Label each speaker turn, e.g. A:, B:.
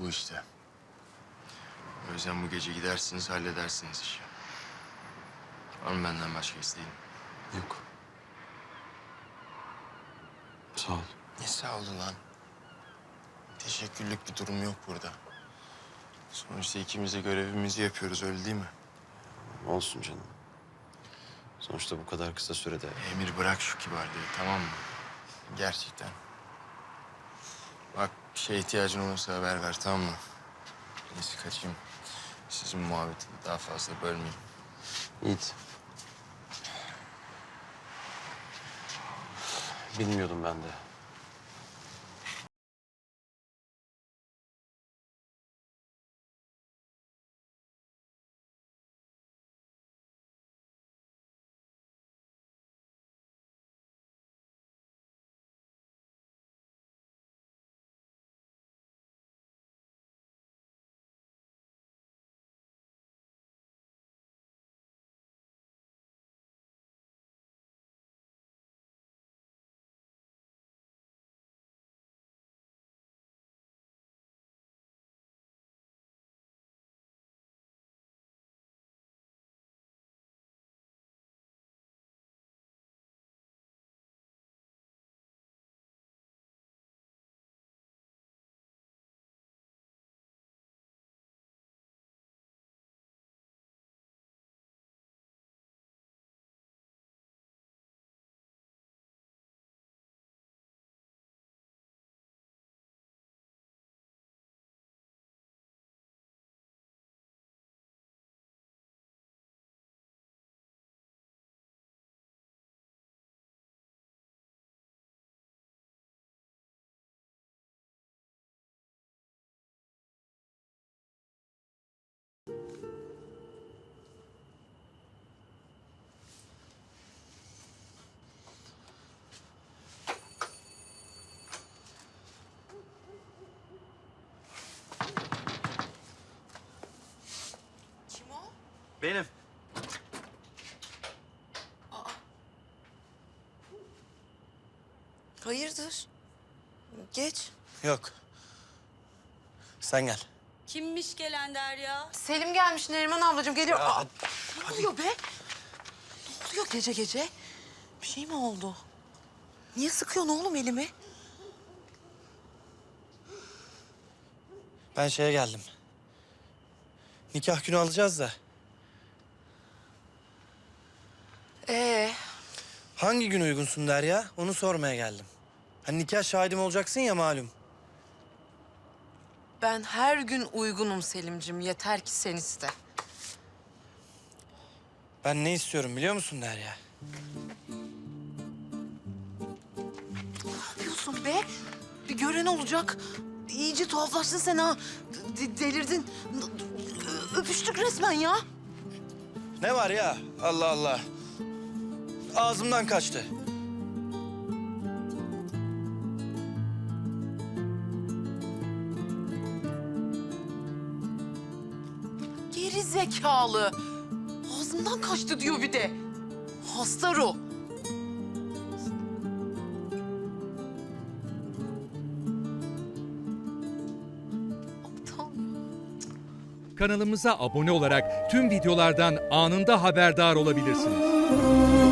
A: bu işte. O yüzden bu gece gidersiniz, halledersiniz işi. Var mı benden başka isteğin?
B: Yok. Sağ ol.
A: Ne sağ olun lan. Teşekkürlük bir durum yok burada. Sonuçta ikimiz de görevimizi yapıyoruz, öyle değil mi?
B: Olsun canım. Sonuçta bu kadar kısa sürede
A: Emir bırak şu kibarlığı, tamam mı? Gerçekten. Bak bir şeye ihtiyacın olursa haber ver, tamam mı? Neyse kaçayım. Sizin muhabbeti daha fazla bölmeyeyim.
B: Yiğit. Bilmiyordum ben de.
C: Benim.
D: Hayırdır? Geç.
C: Yok. Sen gel.
E: Kimmiş gelen Derya?
D: Selim gelmiş Neriman ablacığım geliyor. Aa, ne oluyor be? Ne oluyor gece gece? Bir şey mi oldu? Niye sıkıyorsun oğlum elimi?
C: Ben şeye geldim. Nikah günü alacağız da.
D: Ee,
C: Hangi gün uygunsun Derya? Onu sormaya geldim. Hani nikah şahidim olacaksın ya malum.
D: ben her gün uygunum Selimcim. Yeter ki sen iste.
C: Ben ne istiyorum biliyor musun Derya?
D: Ne yapıyorsun be? Bir gören olacak. İyice tuhaflaştın sen ha. D- delirdin. Öpüştük resmen ya.
C: Ne var ya? Allah Allah. Ağzımdan kaçtı.
D: Geri zekalı. Ağzımdan kaçtı diyor bir de. Hasta ruh.
F: Kanalımıza abone olarak tüm videolardan anında haberdar olabilirsiniz.